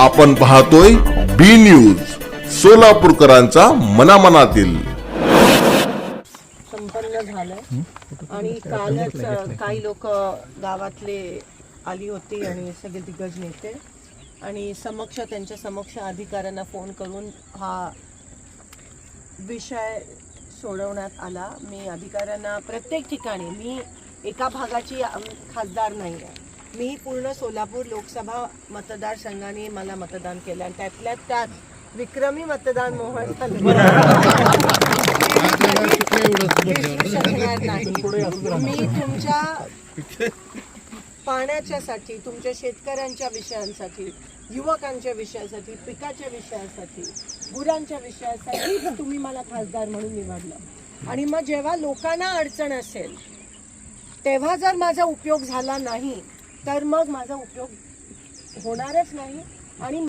आपण पाहतोय बी न्यूज सोलापूरकरांचा मनामनातील. संपन्न झालंय. आणि कालच काही लोक गावातले आली होती आणि सगळे दिग्गज नेते. आणि समक्ष त्यांच्या समक्ष अधिकाऱ्यांना फोन करून हा विषय सोडवण्यात आला. मी अधिकाऱ्यांना प्रत्येक ठिकाणी मी एका भागाची खासदार नाही आहे मी पूर्ण सोलापूर लोकसभा मतदारसंघाने मला मतदान केलं आणि त्यातल्या त्यात विक्रमी मतदान मोहन झालं मी तुमच्या पाण्याच्यासाठी तुमच्या शेतकऱ्यांच्या विषयांसाठी युवकांच्या विषयासाठी पिकाच्या विषयासाठी गुरांच्या विषयासाठी तुम्ही मला खासदार म्हणून निवडलं. आणि मग जेव्हा लोकांना अडचण असेल तेव्हा जर माझा उपयोग झाला नाही तर मग माझा उपयोग होणारच नाही आणि